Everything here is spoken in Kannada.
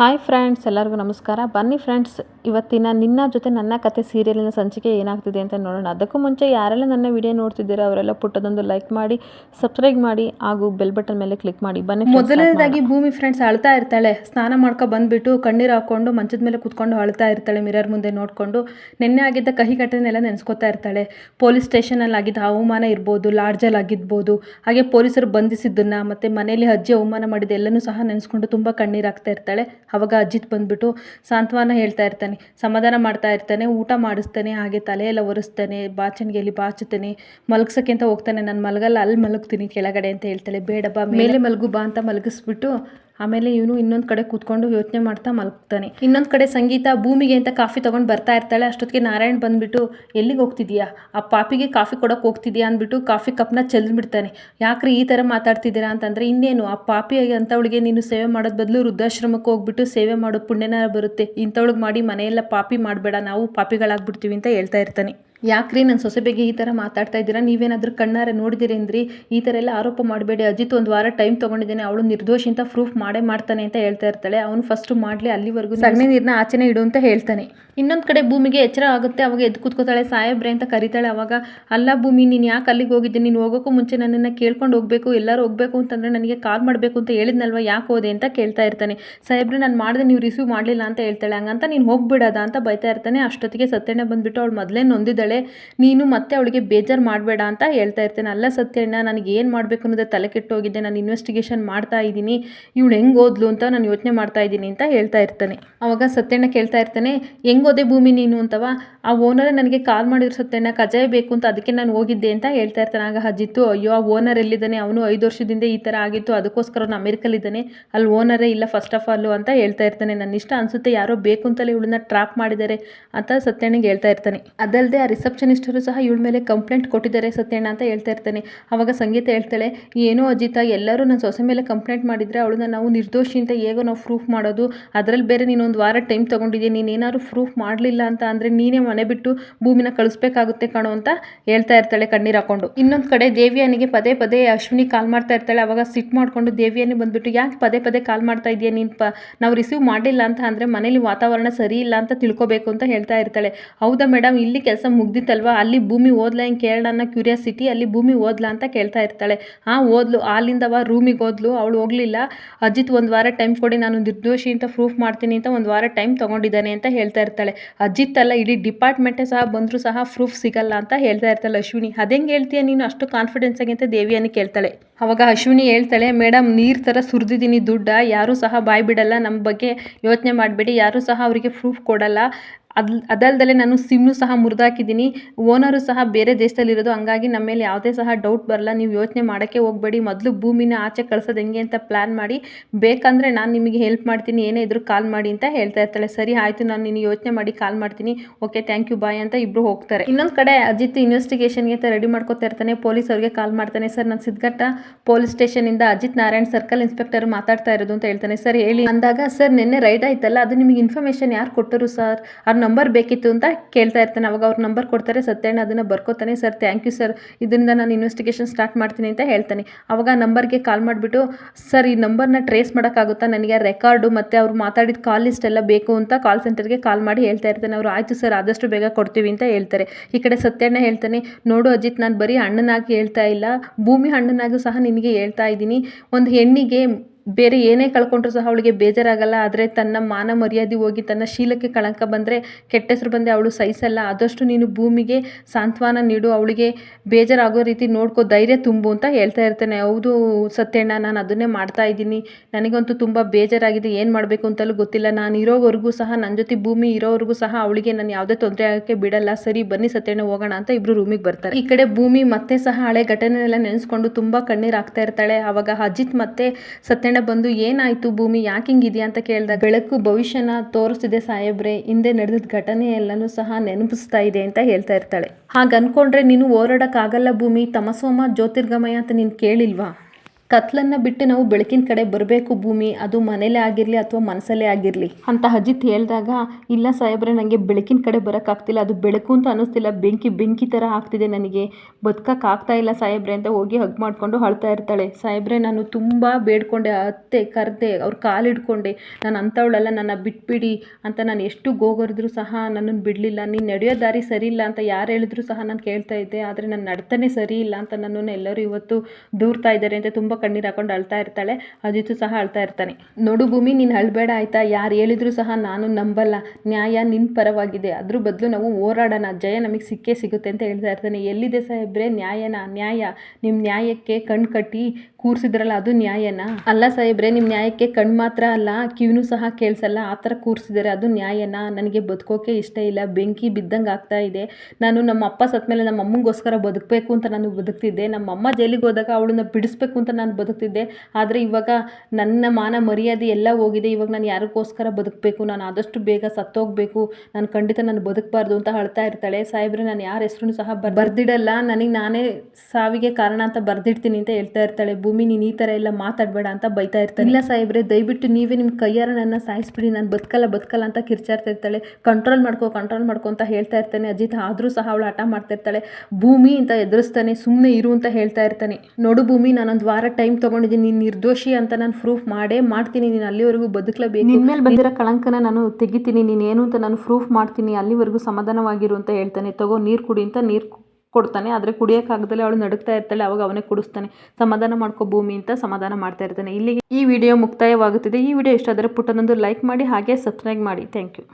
ಹಾಯ್ ಫ್ರೆಂಡ್ಸ್ ಎಲ್ಲರಿಗೂ ನಮಸ್ಕಾರ. ಬನ್ನಿ ಫ್ರೆಂಡ್ಸ್ ಇವತ್ತಿನ ನಿನ್ನ ಜೊತೆ ನನ್ನ ಕತೆ ಸೀರಿಯಲಿನ ಸಂಚಿಕೆ ಏನಾಗ್ತಿದೆ ಅಂತ ನೋಡೋಣ. ಅದಕ್ಕೂ ಮುಂಚೆ ಯಾರೆಲ್ಲ ನನ್ನ ವಿಡಿಯೋ ನೋಡ್ತಿದ್ದೀರಾ ಅವರೆಲ್ಲ ಪುಟ್ಟದೊಂದು ಲೈಕ್ ಮಾಡಿ ಸಬ್ಸ್ಕ್ರೈಬ್ ಮಾಡಿ ಹಾಗೂ ಬೆಲ್ ಬಟನ್ ಮೇಲೆ ಕ್ಲಿಕ್ ಮಾಡಿ. ಬನ್ನಿ ಮೊದಲನೇದಾಗಿ ಭೂಮಿ ಫ್ರೆಂಡ್ಸ್ ಅಳ್ತಾ ಇರ್ತಾಳೆ. ಸ್ನಾನ ಮಾಡ್ಕೊ ಬಂದ್ಬಿಟ್ಟು ಕಣ್ಣೀರು ಹಾಕೊಂಡು ಮಂಚದ ಮೇಲೆ ಕೂತ್ಕೊಂಡು ಅಳ್ತಾ ಇರ್ತಾಳೆ ಮಿರರ್ ಮುಂದೆ ನೋಡಿಕೊಂಡು. ನಿನ್ನೆ ಆಗಿದ್ದ ಕಹಿ ಘಟನೆಲ್ಲ ನೆನೆಸ್ಕೊತಾ ಇರ್ತಾಳೆ. ಪೊಲೀಸ್ ಸ್ಟೇಷನಲ್ಲಿ ಆಗಿದ್ದ ಅವಮಾನ ಇರ್ಬೋದು ಲಾಡ್ಜಲ್ಲಿ ಆಗಿರ್ಬೋದು ಹಾಗೆ ಪೊಲೀಸರು ಬಂಧಿಸಿದ್ದನ್ನು ಮತ್ತೆ ಮನೆಯಲ್ಲಿ ಅಜ್ಜಿ ಅವಮಾನ ಮಾಡಿದ ಎಲ್ಲನೂ ಸಹ ನೆನೆಸ್ಕೊಂಡು ತುಂಬ ಕಣ್ಣೀರು ಹಾಕ್ತಾ ಇರ್ತಾಳೆ. ಅವಾಗ ಅಜ್ಜಿತ್ ಬಂದ್ಬಿಟ್ಟು, ಸಾಂತ್ವನ ಹೇಳ್ತಾ ಇರ್ತಾನೆ, ಸಮಾಧಾನ ಮಾಡ್ತಾ ಇರ್ತಾನೆ, ಊಟ ಮಾಡಿಸ್ತಾನೆ, ಹಾಗೆ ತಲೆ ಎಲ್ಲ ಒರೆಸ್ತಾನೆ, ಬಾಚಣಿಗೆಯಲ್ಲಿ ಬಾಚುತ್ತಾನೆ, ಮಲಗ್ಸಕ್ಕೆ ಅಂತ ಹೋಗ್ತಾನೆ, ನಾನು ಮಲಗಲ್ಲ, ಅಲ್ಲಿ ಮಲಗ್ತೀನಿ ಕೆಳಗಡೆ ಅಂತ ಹೇಳ್ತಾಳೆ ಬೇಡ ಮೇಲೆ ಮಲಗು ಬಾ ಅಂತ ಮಲಗಿಸ್ಬಿಟ್ಟು ಆಮೇಲೆ ಇವನು ಇನ್ನೊಂದು ಕಡೆ ಕೂತ್ಕೊಂಡು ಯೋಚನೆ ಮಾಡ್ತಾ ಮಲಗ್ತಾನೆ. ಇನ್ನೊಂದು ಕಡೆ ಸಂಗೀತ ಭೂಮಿಗೆ ಅಂತ ಕಾಫಿ ತೊಗೊಂಡು ಬರ್ತಾ ಇರ್ತಾಳೆ. ಅಷ್ಟೊತ್ತಿಗೆ ನಾರಾಯಣ್ ಬಂದ್ಬಿಟ್ಟು, ಎಲ್ಲಿಗೆ ಹೋಗ್ತಿದ್ಯಾ? ಆ ಪಾಪಿಗೆ ಕಾಫಿ ಕೊಡೋಕೆ ಹೋಗ್ತಿದ್ಯಾ? ಅಂದ್ಬಿಟ್ಟು ಕಾಫಿ ಕಪ್ನ ಚೆಲ್ಬಿಡ್ತಾನೆ ಯಾಕ್ರಿ ಈ ಥರ ಮಾತಾಡ್ತಿದ್ದೀರಾ? ಅಂತಂದರೆ, ಇನ್ನೇನು, ಆ ಪಾಪಿ ಅಂಥವಳಿಗೆ ನೀನು ಸೇವೆ ಮಾಡೋದ್ ಬದಲು ವೃದ್ಧಾಶ್ರಮಕ್ಕೆ ಹೋಗ್ಬಿಟ್ಟು ಸೇವೆ ಮಾಡೋ ಪುಣ್ಯನ ಬರುತ್ತೆ. ಇಂಥವಳಿಗೆ ಮಾಡಿ ಮನೆಯೆಲ್ಲ ಪಾಪಿ ಮಾಡಬೇಡ. ನಾವು ಪಾಪಿಗಳಾಗ್ಬಿಡ್ತೀವಿ ಅಂತ ಹೇಳ್ತಾ ಇರ್ತಾನೆ. ಯಾಕ್ರಿ ನನ್ನ ಸೊಸೆ ಬಗ್ಗೆ ಈ ಥರ ಮಾತಾಡ್ತಾ ಇದ್ದೀರಾ? ನೀವೇನಾದರೂ ಕಣ್ಣಾರೆ ನೋಡಿದಿರೇನ್ರಿ ಈ ಥರ ಎಲ್ಲ ಆರೋಪ ಮಾಡಬೇಡಿ. ಅಜಿತ್ ಒಂದು ವಾರ ಟೈಮ್ ತೊಗೊಂಡಿದ್ದೇನೆ. ಅವಳು ನಿರ್ದೋಷಿ ಅಂತ ಪ್ರೂಫ್ ಮಾಡೇ ಮಾಡ್ತಾನೆ ಅಂತ ಹೇಳ್ತಾ ಇರ್ತಾಳೆ. ಅವನು ಫಸ್ಟು ಮಾಡಲಿ ಅಲ್ಲಿವರೆಗೂ ಸಗಣಿ ನೀರನ್ನ ಆಚೆನೆ ಇಡು ಅಂತ ಹೇಳ್ತಾನೆ. ಇನ್ನೊಂದು ಕಡೆ ಭೂಮಿಗೆ ಎಚ್ಚರ ಆಗುತ್ತೆ. ಅವಾಗ ಎದ್ದು ಕೂತ್ಕೋತಾಳೆ. ಸಾಹೇಬ್ರೆ ಅಂತ ಕರಿತಾಳೆ ಅವಾಗ. ಅಲ್ಲ ಭೂಮಿ ನೀನು ಯಾಕೆ ಅಲ್ಲಿಗೆ ಹೋಗಿದ್ದೆ? ನೀನು ಹೋಗೋಕ್ಕೂ ಮುಂಚೆ ನನ್ನನ್ನು ಕೇಳ್ಕೊಂಡು ಹೋಗಬೇಕು. ಎಲ್ಲರೂ ಹೋಗಬೇಕು ಅಂತಂದರೆ ನನಗೆ ಕಾಲ್ ಮಾಡಬೇಕು ಅಂತ ಹೇಳಿದ್ನಲ್ವ? ಯಾಕೆ ಹೋದೆ ಅಂತ ಕೇಳ್ತಾ ಇರ್ತಾನೆ. ಸಾಹೇಬ್ರೆ ನಾನು ಮಾಡಿದೆ ನೀವು ರಿಸೀವ್ ಮಾಡಲಿಲ್ಲ ಅಂತ ಹೇಳ್ತಾಳೆ. ಹಂಗಂತ ನೀನು ಹೋಗ್ಬಿಡೋದ? ಅಂತ ಬೈತಾ ಇರ್ತಾನೆ. ಅಷ್ಟೊತ್ತಿಗೆ ಸತ್ಯಣ್ಣ ಬಂದುಬಿಟ್ಟು ಅವಳು ಮೊದಲೇ ನೊಂದಿದ್ದಾಳೆ. ನೀನು ಮತ್ತೆ ಅವಳಿಗೆ ಬೇಜಾರು ಮಾಡಬೇಡ ಅಂತ ಹೇಳ್ತಾ ಇರ್ತೇನೆ. ಅಲ್ಲ ಸತ್ಯಣ್ಣ, ನನಗೆ ಏನು ಮಾಡಬೇಕು ಅನ್ನೋದೇ ತಲೆ ಕೆಟ್ಟೋಗಿದ್ದೆ ನಾನು ಇನ್ವೆಸ್ಟಿಗೇಷನ್ ಮಾಡ್ತಾ ಇದ್ದೀನಿ. ಇವಳು ಹೆಂಗೆ ಓದ್ಲು ಅಂತ ನಾನು ಯೋಚನೆ ಮಾಡ್ತಾ ಇದ್ದೀನಿ ಅಂತ ಹೇಳ್ತಾ ಇರ್ತಾನೆ. ಅವಾಗ ಸತ್ಯಣ್ಣ ಕೇಳ್ತಾ ಇರ್ತಾನೆ, ಹೆಂಗ್ ಓದೆ ಭೂಮಿ ನೀನು ಅಂತವ? ಆ ಓನರೇ ನನಗೆ ಕಾಲ್ ಮಾಡಿದ್ರು ಸತ್ಯಣ್ಣ ಕಜಾಯ ಬೇಕು ಅಂತ ಅದಕ್ಕೆ ನಾನು ಹೋಗಿದ್ದೆ ಅಂತ ಹೇಳ್ತಾ ಇರ್ತಾನೆ. ಆಗ ಅಜಿತ್ತು, ಅಯ್ಯೋ, ಆ ಓನರ್ ಎಲ್ಲಿದ್ದಾನೆ? ಅವನು ಐದು ವರ್ಷದಿಂದ ಈ ಥರ ಆಗಿತ್ತು. ಅದಕ್ಕೋಸ್ಕರ ಅವನು ಅಮೆರಿಕಲ್ಲಿದ್ದಾನೆ ಅಲ್ಲಿ ಓನರೇ ಇಲ್ಲ ಫಸ್ಟ್ ಆಫ್ ಆಲು ಅಂತ ಹೇಳ್ತಾ ಇರ್ತಾನೆ. ನನ್ನ ಇಷ್ಟ ಅನಿಸುತ್ತೆ ಯಾರೋ ಬೇಕು ಅಂತಲೇ ಇವಳನ್ನ ಟ್ರಾಪ್ ಮಾಡಿದ್ದಾರೆ ಅಂತ ಸತ್ಯಣ್ಣಗೆ ಹೇಳ್ತಾ ಇರ್ತಾನೆ. ಅದಲ್ಲದೆ ಆ ರಿಸೆಪ್ಷನಿಸ್ಟರು ಸಹ ಇವಳ ಮೇಲೆ ಕಂಪ್ಲೇಂಟ್ ಕೊಟ್ಟಿದ್ದಾರೆ ಸತ್ಯಣ್ಣ ಅಂತ ಹೇಳ್ತಾ ಇರ್ತಾನೆ. ಅವಾಗ ಸಂಗೀತ ಹೇಳ್ತಾಳೆ, ಏನೋ ಅಜಿತ, ಎಲ್ಲರೂ ನನ್ನ ಸೊಸೆ ಮೇಲೆ ಕಂಪ್ಲೇಂಟ್ ಮಾಡಿದರೆ ಅವಳನ್ನ ನಾವು ನಿರ್ದೋಷಿ ಅಂತ ಹೇಗೋ ನಾವು ಪ್ರೂಫ್ ಮಾಡೋದು. ಅದರಲ್ಲಿ ಬೇರೆ ನೀನು ಒಂದು ವಾರ ಟೈಮ್ ತೊಗೊಂಡಿದ್ದೀನಿ ಏನಾದ್ರು ಪ್ರೂಫ್ ಮಾಡಲಿಲ್ಲ ಅಂತ ಅಂದರೆ ನೀನೇ ಮನೆ ಬಿಟ್ಟು ಭೂಮಿನ ಕಳಿಸ್ಬೇಕಾಗುತ್ತೆ ಕಣೋ ಅಂತ ಹೇಳ್ತಾ ಇರ್ತಾಳೆ ಕಣ್ಣೀರು ಹಾಕೊಂಡು. ಇನ್ನೊಂದು ಕಡೆ ದೇವಿಯನಿಗೆ ಪದೇ ಪದೇ ಅಶ್ವಿನಿ ಕಾಲ್ ಮಾಡ್ತಾ ಇರ್ತಾಳೆ. ಅವಾಗ ಸಿಟ್ ಮಾಡಿಕೊಂಡು ದೇವಿಯಾನಿ ಬಂದುಬಿಟ್ಟು, ಯಾಕೆ ಪದೇ ಪದೇ ಕಾಲ್ ಮಾಡ್ತಾ ಇದೆಯಾ ನೀನು ಪ, ನಾವು ರಿಸೀವ್ ಮಾಡಿಲ್ಲ ಅಂತ ಅಂದರೆ ಮನೇಲಿ ವಾತಾವರಣ ಸರಿ ಇಲ್ಲ ಅಂತ ತಿಳ್ಕೊಬೇಕು ಅಂತ ಹೇಳ್ತಾ ಇರ್ತಾಳೆ. ಹೌದಾ ಮೇಡಮ್ ಇಲ್ಲಿ ಕೆಲಸ ಮುಗ್ದಿತ್ತಲ್ವಾ? ಅಲ್ಲಿ ಭೂಮಿ ಓದ್ಲಾ ಹಿಂಗೆ ಕೇಳೋಣ ಕ್ಯೂರಿಯಾಸಿಟಿ ಅಲ್ಲಿ ಭೂಮಿ ಓದ್ಲಾ ಅಂತ ಕೇಳ್ತಾ ಇರ್ತಾಳೆ. ಹಾಂ ಓದ್ಲು ಅಲ್ಲಿಂದವ ರೂಮಿಗೆ ಓದ್ಲು ಅವಳು ಹೋಗಲಿಲ್ಲ. ಅಜಿತ್ ಒಂದು ವಾರ ಟೈಮ್ ಕೊಡಿ, ನಾನು ನಿರ್ದೋಷಿ ಅಂತ ಪ್ರೂಫ್ ಮಾಡ್ತೀನಿ ಅಂತ ಒಂದು ವಾರ ಟೈಮ್ ತೊಗೊಂಡಿದ್ದಾನೆ ಅಂತ ಹೇಳ್ತಾ ಇರ್ತಾಳೆ. ಅಜಿತ್ ಅಲ್ಲ, ಇಡೀ ಡಿಪಾರ್ಟ್ಮೆಂಟೇ ಸಹ ಬಂದರೂ ಸಹ ಪ್ರೂಫ್ ಸಿಗಲ್ಲ ಅಂತ ಹೇಳ್ತಾ ಇರ್ತಾಳೆ ಅಶ್ವಿನಿ. ಅದೇಂಗೆ ಹೇಳ್ತೀಯ ನೀನು? ಅಷ್ಟು ಕಾನ್ಫಿಡೆನ್ಸ್ ಆಗಿ ಅಂತ ದೇವಿಯನ್ನು ಕೇಳ್ತಾಳೆ. ಅವಾಗ ಅಶ್ವಿನಿ ಹೇಳ್ತಾಳೆ ಮೇಡಮ್ ನೀರು ಥರ ಸುರಿದಿದ್ದೀನಿ ದುಡ್ಡ. ಯಾರೂ ಸಹ ಬಾಯ್ ಬಿಡಲ್ಲ. ನಮ್ಮ ಬಗ್ಗೆ ಯೋಚನೆ ಮಾಡಬೇಡಿ. ಯಾರೂ ಸಹ ಅವರಿಗೆ ಪ್ರೂಫ್ ಕೊಡಲ್ಲ. ಅದು, ಅದಲ್ದಲೆ ನಾನು ಸಿಮ್ನು ಸಹ ಮುರಿದಾಕಿದ್ದೀನಿ. ಓನರು ಸಹ ಬೇರೆ ದೇಶದಲ್ಲಿರೋದು. ಹಂಗಾಗಿ ನಮ್ಮ ಮೇಲೆ ಯಾವುದೇ ಸಹ ಡೌಟ್ ಬರಲ್ಲ. ನೀವು ಯೋಚನೆ ಮಾಡೋಕ್ಕೆ ಹೋಗಬೇಡಿ. ಮೊದಲು ಭೂಮಿನ ಆಚೆ ಕಳ್ಸೋದು ಹೆಂಗೆ ಅಂತ ಪ್ಲ್ಯಾನ್ ಮಾಡಿ. ಬೇಕಂದರೆ ನಾನು ನಿಮಗೆ ಹೆಲ್ಪ್ ಮಾಡ್ತೀನಿ. ಏನೇ ಇದ್ರೂ ಕಾಲ್ ಮಾಡಿ ಅಂತ ಹೇಳ್ತಾ ಇರ್ತಾಳೆ. ಸರಿ, ಆಯಿತು. ನಾನು ನಿನ್ನ ಯೋಚನೆ ಮಾಡಿ ಕಾಲ್ ಮಾಡ್ತೀನಿ. ಓಕೆ ಥ್ಯಾಂಕ್ ಯು ಬಾಯ್ ಅಂತ ಇಬ್ಬರು ಹೋಗ್ತಾರೆ. ಇನ್ನೊಂದು ಕಡೆ ಅಜಿತ್ ಇನ್ವೆಸ್ಟಿಗೇಷನ್ಗೆ ಅಂತ ರೆಡಿ ಮಾಡ್ಕೊತಾ ಇರ್ತಾನೆ. ಪೊಲೀಸ್ ಅವ್ರಿಗೆ ಕಾಲ್ ಮಾಡ್ತಾನೆ. ಸರ್, ನಾನು ಸಿದ್ಧಘಟ್ಟ ಪೊಲೀಸ್ ಸ್ಟೇಷನಿಂದ ಅಜಿತ್ ನಾರಾಯಣ್ ಸರ್ಕಲ್ ಇನ್ಸ್ಪೆಕ್ಟರ್ ಮಾತಾಡ್ತಾ ಇರೋದು ಅಂತ ಹೇಳ್ತಾನೆ. ಸರ್, ಹೇಳಿ. ಅಂದಾಗ, ಸರ್, ನಿನ್ನೆ ರೈಡ್ ಆಯ್ತಲ್ಲ. ಅದು ನಿಮಗೆ ಇನ್ಫಾರ್ಮೇಷನ್ ಯಾರು ಕೊಟ್ಟರು ಸರ್ ನಂಬರ್ ಬೇಕಿತ್ತು ಅಂತ ಕೇಳ್ತಾ ಇರ್ತಾನೆ. ಅವಾಗ ಅವ್ರ ನಂಬರ್ ಕೊಡ್ತಾರೆ. ಸತ್ಯಣ್ಣ ಅದನ್ನು ಬರ್ಕೋತಾನೆ. ಸರ್ ಥ್ಯಾಂಕ್ ಯು ಸರ್ ಇದರಿಂದ ನಾನು ಇನ್ವೆಸ್ಟಿಗೇಷನ್ ಸ್ಟಾರ್ಟ್ ಮಾಡ್ತೀನಿ ಅಂತ ಹೇಳ್ತಾನೆ. ಅವಾಗ ನಂಬರ್ಗೆ ಕಾಲ್ ಮಾಡಿಬಿಟ್ಟು, ಸರ್, ಈ ನಂಬರ್ನ ಟ್ರೇಸ್ ಮಾಡೋಕ್ಕಾಗುತ್ತಾ? ನನಗೆ ರೆಕಾರ್ಡು ಮತ್ತು ಅವ್ರು ಮಾತಾಡಿದ ಕಾಲ್ ಲಿಸ್ಟ್ ಎಲ್ಲ ಬೇಕು ಅಂತ ಕಾಲ್ ಸೆಂಟರ್ಗೆ ಕಾಲ್ ಮಾಡಿ ಹೇಳ್ತಾ ಇರ್ತಾನೆ. ಅವರು, ಆಯಿತು ಸರ್ ಆದಷ್ಟು ಬೇಗ ಕೊಡ್ತೀವಿ ಅಂತ ಹೇಳ್ತಾರೆ. ಈ ಕಡೆ ಸತ್ಯಣ್ಣ ಹೇಳ್ತಾನೆ, ನೋಡು ಅಜಿತ್, ನಾನು ಬರೀ ಅಣ್ಣನಾಗಿ ಹೇಳ್ತಾ ಇಲ್ಲ. ಭೂಮಿ ಅಣ್ಣನಾಗೂ ಸಹ ನಿನಗೆ ಹೇಳ್ತಾ ಇದ್ದೀನಿ. ಒಂದು ಹೆಣ್ಣಿಗೆ ಬೇರೆ ಏನೇ ಕಳ್ಕೊಂಡ್ರು ಸಹ ಅವಳಿಗೆ ಬೇಜಾರಾಗಲ್ಲ. ಆದರೆ ತನ್ನ ಮಾನ ಮರ್ಯಾದೆ ಹೋಗಿ ತನ್ನ ಶೀಲಕ್ಕೆ ಕಳಂಕ ಬಂದರೆ ಕೆಟ್ಟ ಹೆಸರು ಬಂದೆ ಅವಳು ಸಹಿಸಲ್ಲ. ಆದಷ್ಟು ನೀನು ಭೂಮಿಗೆ ಸಾಂತ್ವನ ನೀಡು. ಅವಳಿಗೆ ಬೇಜಾರಾಗೋ ರೀತಿ ನೋಡ್ಕೋ, ಧೈರ್ಯ ತುಂಬು ಅಂತ ಹೇಳ್ತಾ ಇರ್ತಾನೆ. ಹೌದು ಸತ್ಯಣ್ಣ, ನಾನು ಅದನ್ನೇ ಮಾಡ್ತಾ ಇದ್ದೀನಿ. ನನಗಂತೂ ತುಂಬ ಬೇಜಾರಾಗಿದೆ. ಏನು ಮಾಡಬೇಕು ಅಂತಲೂ ಗೊತ್ತಿಲ್ಲ. ನಾನು ಇರೋವರೆಗೂ ಸಹ ನನ್ನ ಜೊತೆ ಭೂಮಿ ಇರೋವರೆಗೂ ಸಹ ಅವಳಿಗೆ ನಾನು ಯಾವುದೇ ತೊಂದರೆ ಆಗೋಕ್ಕೆ ಬಿಡಲ್ಲ. ಸರಿ, ಬನ್ನಿ ಸತ್ಯಣ್ಣ, ಹೋಗೋಣ ಅಂತ ಇಬ್ಬರು ರೂಮಿಗೆ ಬರ್ತಾರೆ. ಈ ಕಡೆ ಭೂಮಿ ಮತ್ತೆ ಸಹ ಹಳೆ ಘಟನೆಲ್ಲ ನೆನೆಸ್ಕೊಂಡು ತುಂಬ ಕಣ್ಣೀರು ಆಗ್ತಾ ಇರ್ತಾಳೆ. ಆವಾಗ ಅಜಿತ್ ಮತ್ತೆ ಸತ್ಯಣ್ಣ ಬಂದು ಏನಾಯ್ತು, ಭೂಮಿ ಯಾಕೆ ಹಿಂಗಿದೆಯಾ ಅಂತ ಕೇಳಿದಾಗ ಬೆಳಕು ಭವಿಷ್ಯನ ತೋರಿಸ್ತಿದೆ ಸಾಹೇಬ್ರೆ, ಹಿಂದೆ ನಡೆದ ಘಟನೆ ಎಲ್ಲನೂ ಸಹ ನೆನಪಿಸ್ತಾ ಇದೆ ಅಂತ ಹೇಳ್ತಾ ಇರ್ತಾಳೆ. ಹಾಗನ್ಕೊಂಡ್ರೆ ನೀನು ಓಡಾಡಕ್ಕಾಗಲ್ಲ ಭೂಮಿ, ತಮಸೋಮ ಜ್ಯೋತಿರ್ಗಮಯ ಅಂತ ನೀನು ಕೇಳಿಲ್ವಾ? ಕತ್ಲನ್ನು ಬಿಟ್ಟು ನಾವು ಬೆಳಕಿನ ಕಡೆ ಬರಬೇಕು ಭೂಮಿ, ಅದು ಮನೇಲೇ ಆಗಿರಲಿ ಅಥವಾ ಮನಸ್ಸಲ್ಲೇ ಆಗಿರಲಿ. ಅಂತ ಅಜಿತ್ ಹೇಳಿದಾಗ, ಇಲ್ಲ ಸಾಹೇಬ್ರೆ ನನಗೆ ಬೆಳಕಿನ ಕಡೆ ಬರೋಕ್ಕಾಗ್ತಿಲ್ಲ, ಅದು ಬೆಳಕು ಅಂತ ಅನ್ನಿಸ್ತಿಲ್ಲ, ಬೆಂಕಿ ಬೆಂಕಿ ಥರ ಆಗ್ತಿದೆ ನನಗೆ. ಬದುಕಕ್ಕೆ ಆಗ್ತಾ ಇಲ್ಲ ಸಾಹೇಬ್ರೆ ಅಂತ ಹೋಗಿ ಹಗ್ ಮಾಡಿಕೊಂಡು ಅಳ್ತಾ ಇರ್ತಾಳೆ. ಸಾಹೇಬ್ರೆ, ನಾನು ತುಂಬ ಬೇಡ್ಕೊಂಡೆ, ಅತ್ತೆ, ಕರೆದೆ, ಅವ್ರ ಕಾಲಿಡ್ಕೊಂಡೆ ನಾನು ಅಂಥವಳಲ್ಲ, ನನ್ನ ಬಿಟ್ಬಿಡಿ ಅಂತ ನಾನು ಎಷ್ಟು ಗೋಗರಿದ್ರು ಸಹ ನನ್ನನ್ನು ಬಿಡಲಿಲ್ಲ. ನೀನು ನಡೆಯೋ ದಾರಿ ಸರಿ ಇಲ್ಲ ಅಂತ ಯಾರು ಹೇಳಿದ್ರು ಸಹ ನಾನು ಕೇಳ್ತಾ ಇದ್ದೆ. ಆದರೆ ನನ್ನ ನಡತನೇ ಸರಿ ಇಲ್ಲ ಅಂತ ನನ್ನನ್ನು ಎಲ್ಲರೂ ಇವತ್ತು ದೂರ್ತಾ ಇದ್ದಾರೆ ಅಂತ ತುಂಬ ಕಣ್ಣೀರು ಹಾಕೊಂಡು ಅಳ್ತಾ ಇರ್ತಾಳೆ, ಅಜಿತು ಸಹ ಅಳ್ತಾ ಇರ್ತಾನೆ. ನೋಡು ಭೂಮಿ, ನೀನು ಅಳ್ಬೇಡ ಆಯಿತಾ? ಯಾರು ಹೇಳಿದ್ರು ಸಹ ನಾನು ನಂಬಲ್ಲ. ನ್ಯಾಯ ನಿನ್ನ ಪರವಾಗಿದೆ. ಅದ್ರ ಬದಲು ನಾವು ಹೋರಾಡೋಣ. ಜಯ ನಮಗೆ ಸಿಕ್ಕೇ ಸಿಗುತ್ತೆ ಅಂತ ಹೇಳ್ತಾ ಇರ್ತಾನೆ. ಎಲ್ಲಿದೆ ಸಾಹೇಬ್ರೆ? ನ್ಯಾಯನ? ನ್ಯಾಯ. ನಿಮ್ಮ ನ್ಯಾಯಕ್ಕೆ ಕಣ್ ಕಟ್ಟಿ ಕೂರಿಸಿದ್ರಲ್ಲ, ಅದು ನ್ಯಾಯನಾ? ಅಲ್ಲ ಸಾಹೇಬ್ರೆ ನಿಮ್ಮ ನ್ಯಾಯಕ್ಕೆ ಕಣ್ಣು ಮಾತ್ರ ಅಲ್ಲ, ಕಿವಿನೂ ಸಹ ಕೇಳಿಸಲ್ಲ. ಆ ಥರ ಕೂರಿಸಿದ್ದಾರೆ ಅದು ನ್ಯಾಯನಾ? ನನಗೆ ಬದುಕೋಕೆ ಇಷ್ಟ ಇಲ್ಲ. ಬೆಂಕಿ ಬಿದ್ದಂಗೆ ಆಗ್ತಾ ಇದೆ. ನಾನು ನಮ್ಮ ಅಪ್ಪ ಸತ್ತ ಮೇಲೆ ನಮ್ಮ ಅಮ್ಮಗೋಸ್ಕರ ಬದುಕಬೇಕು ಅಂತ ನಾನು ಬದುಕ್ತಿದ್ದೆ. ನಮ್ಮ ಅಮ್ಮ ಜೈಲಿಗೆ ಹೋದಾಗ ಅವಳನ್ನ ಬಿಡಿಸ್ಬೇಕು ಅಂತ ನಾನು ಬದುಕ್ತಿದ್ದೆ. ಆದರೆ ಇವಾಗ ನನ್ನ ಮಾನ ಮರ್ಯಾದೆ ಎಲ್ಲ ಹೋಗಿದೆ. ಇವಾಗ ನಾನು ಯಾರಿಗೋಸ್ಕರ ಬದುಕಬೇಕು? ನಾನು ಆದಷ್ಟು ಬೇಗ ಸತ್ತೋಗಬೇಕು. ನಾನು ಖಂಡಿತ ನಾನು ಬದುಕಬಾರ್ದು ಅಂತ ಅಳ್ತಾ ಇರ್ತಾಳೆ. ಸಾಹೇಬ್ರೆ, ನಾನು ಯಾರ ಹೆಸ್ರು ಸಹ ಬರ್ ಬರ್ದಿಡಲ್ಲ. ನನಗೆ ನಾನೇ ಸಾವಿಗೆ ಕಾರಣ ಅಂತ ಬರ್ದಿಡ್ತೀನಿ ಅಂತ ಹೇಳ್ತಾ ಇರ್ತಾಳೆ. ಭೂಮಿ, ನೀನು ಈ ಥರ ಎಲ್ಲ ಮಾತಾಡಬೇಡ ಅಂತ ಬೈತಾ ಇರ್ತಾಳೆ. ಇಲ್ಲ ಸಾಹೇಬ್ರೆ, ದಯವಿಟ್ಟು ನೀವೇ ನಿಮ್ಮ ಕೈಯಾರ ನನ್ನ ಸಾಯಿಸ್ಬಿಡಿ. ನಾನು ಬದುಕಲ್ಲ ಬದುಕಲ್ಲ ಅಂತ ಕಿರ್ಚಾಡ್ತಾ ಇರ್ತಾಳೆ. ಕಂಟ್ರೋಲ್ ಮಾಡ್ಕೋ ಕಂಟ್ರೋಲ್ ಮಾಡ್ಕೋ ಅಂತ ಹೇಳ್ತಾ ಇರ್ತಾನೆ. ಅಜಿತ್ ಆದರೂ ಸಹ ಅವಳು ಹಠ ಮಾಡ್ತಾ ಇರ್ತಾಳೆ ಭೂಮಿ ಅಂತ ಎದುರಿಸ್ತಾನೆ. ಸುಮ್ಮನೆ ಇರು ಅಂತ ಹೇಳ್ತಾ ಇರ್ತಾನೆ. ನೋಡು ಭೂಮಿ, ನಾನೊಂದು ವಾರ ಟೈಮ್ ತಗೊಂಡಿದ್ದೀನಿ, ನೀನು ನಿರ್ದೋಷಿ ಅಂತ ನಾನು ಪ್ರೂಫ್ ಮಾಡೇ ಮಾಡ್ತೀನಿ, ನೀನು ಅಲ್ಲಿವರೆಗೂ ಬದುಕಲೇಬೇಕು. ನಿನ್ನ ಮೇಲೆ ಬಂದಿರೋ ಕಳಂಕನ ನಾನು ತೆಗಿತೀನಿ, ನೀನು ಏನು ಅಂತ ನಾನು ಪ್ರೂಫ್ ಮಾಡ್ತೀನಿ, ಅಲ್ಲಿವರೆಗೂ ಸಮಾಧಾನವಾಗಿರು ಅಂತ ಹೇಳ್ತಾನೆ. ತಗೋ, ನೀರು ಕುಡಿ ಅಂತ ನೀರು ಕೊಡ್ತಾನೆ, ಆದರೆ ಕುಡಿಯೋಕ್ಕಾಗದಲ್ಲೇ ಅವಳು ನಡುಕ್ತಾ ಇರ್ತಾಳೆ, ಅವಾಗ ಅವನೇ ಕುಡಿಸ್ತಾನೆ. ಸಮಾಧಾನ ಮಾಡ್ಕೋ ಭೂಮಿ ಅಂತ ಸಮಾಧಾನ ಮಾಡ್ತಾ ಇರ್ತಾನೆ. ಇಲ್ಲಿಗೆ ಈ ವಿಡಿಯೋ ಮುಕ್ತಾಯವಾಗುತ್ತಿದೆ. ಈ ವಿಡಿಯೋ ಇಷ್ಟ ಪುಟ್ಟನೊಂದು ಲೈಕ್ ಮಾಡಿ, ಹಾಗೆ ಸಬ್ಸ್ಕ್ರೈಬ್ ಮಾಡಿ. Thank you